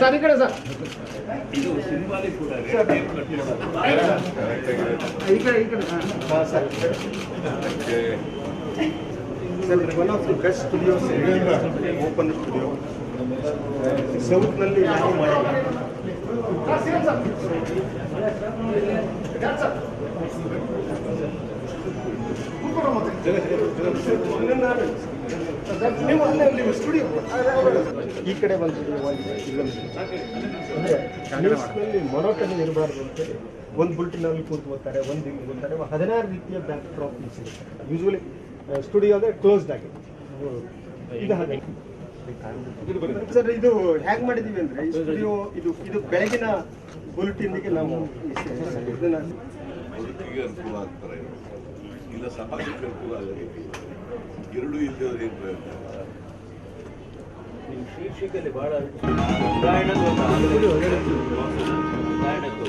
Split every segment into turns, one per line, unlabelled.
Sir. ಈ ಕಡೆ sir. ಈ ಕಡೆ ಈ ಕಡೆ. ಹಾಂ.
Sir. One of the best studios open studio ಸೌತ್ನಲ್ಲಿ ಯಾರೂ ಮಾಡಿಲ್ಲ.
ಸರ್ ಸಿಎಂ ಸರ್ ಯಾರು ಸರ್ ಕೂತ್ಕೊಳ್ಳೋ ಮತ್ತೆ.
ನೀವು ಅಲ್ಲೇ ನೀವು ಸ್ಟುಡಿಯೋ ಈ ಕಡೆ ನ್ಯೂಸ್ನಲ್ಲಿ ಮೊನೋಟನಿ ಇರಬಾರ್ದು ಅಂತೇಳಿ ಒಂದು ಬುಲ್ಟಿನಲ್ಲಿ ಕೂತು ಓದ್ತಾರೆ, ಒಂದು ಹಿಂಗೆ ಓದ್ತಾರೆ ಹದಿನಾರು ರೀತಿಯ ಬ್ಯಾಕ್ ಡ್ರಾಪ್ ಸಿಗುತ್ತೆ. ಯೂಶ್ವಲಿ ಸ್ಟುಡಿಯೋ ಅಂದರೆ ಕ್ಲೋಸ್ಡ್ ಆಗಿ. ಇದು ಸರ್, ಇದು ಹ್ಯಾಂಗ್ ಮಾಡಿದೀವಿ ಅಂದರೆ ಸ್ಟುಡಿಯೋ ಇದು ಇದು ಬೆಳಗಿನ ಬುಲೆಟಿನ್ಗೆ ನಾವು
ಇಲ್ಲ ಸಮಾಜಕ್ಕೆ ಅನುಕೂಲ ಎರಡು ಎರಡೂ ಇಲ್ಲದೆ ಪ್ರಯತ್ನ
ನಿಮ್ಮ ಶೀರ್ಷಿಕೆಯಲ್ಲಿ ಬಹಳ ರಾಮಾಯಣದ ಒಂದು ಆಂಗ್ಲ ರಾಮಾಯಣದ್ದು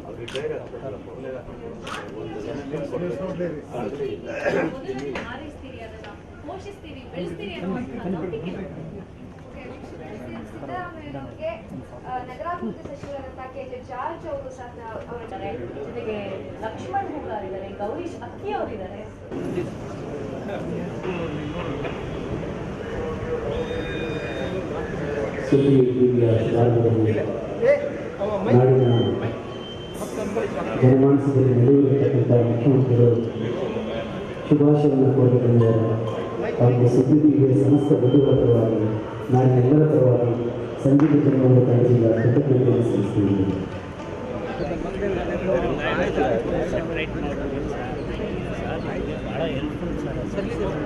ಅವ್ರು ರಿಟೈರ್ ಆಗ್ತಾರಲ್ಲ ಮೊದಲೇ ಒಂದು
ನಗರಾಭಿವೃದ್ಧಿ ಸಚಿವರಂತ ಕೆ ಜೆ ಜಾರ್ಜ್ ಅವರು ಸಹ ಅವರಿದ್ದಾರೆ ಜೊತೆಗೆ ಲಕ್ಷ್ಮಣ್ ಇದ್ದಾರೆ ಗೌರೀಶ್ ಅಕ್ಕಿ ಅವರಿದ್ದಾರೆ
ನಾಡಿನ ಜನಮಾನಸದಲ್ಲಿ ನಡೆಯುತ್ತಿರ್ತಕ್ಕಂಥ ಮುಖ್ಯಮಂತ್ರಿಗಳು ಶುಭಾಶಯವನ್ನು ಕೋರಿಕೊಂಡಿದ್ದಾರೆ ಅವರಿಗೆ ಸುದ್ದಿಗೆ ಸಮಸ್ತ ಬಂಧುಗಳ ಪರವಾಗಿ ನಾಡಿನ ಎಲ್ಲರ சங்கீத திருமண கட்சியில் சட்டப்பேரவை செய்கிறது சார்